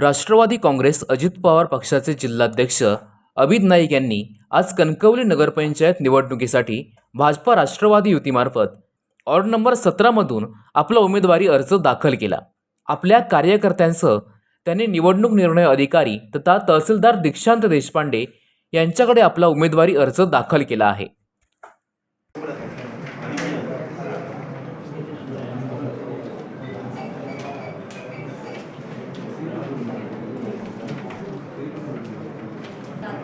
राष्ट्रवादी काँग्रेस अजित पवार पक्षाचे जिल्हाध्यक्ष अभित नाईक यांनी आज कणकवली नगरपंचायत निवडणुकीसाठी भाजपा राष्ट्रवादी युतीमार्फत ऑर्ड नंबर सतरामधून आपला उमेदवारी अर्ज दाखल केला. आपल्या कार्यकर्त्यांसह त्यांनी निवडणूक निर्णय अधिकारी तथा तहसीलदार दीक्षांत देशपांडे यांच्याकडे आपला उमेदवारी अर्ज दाखल केला आहे.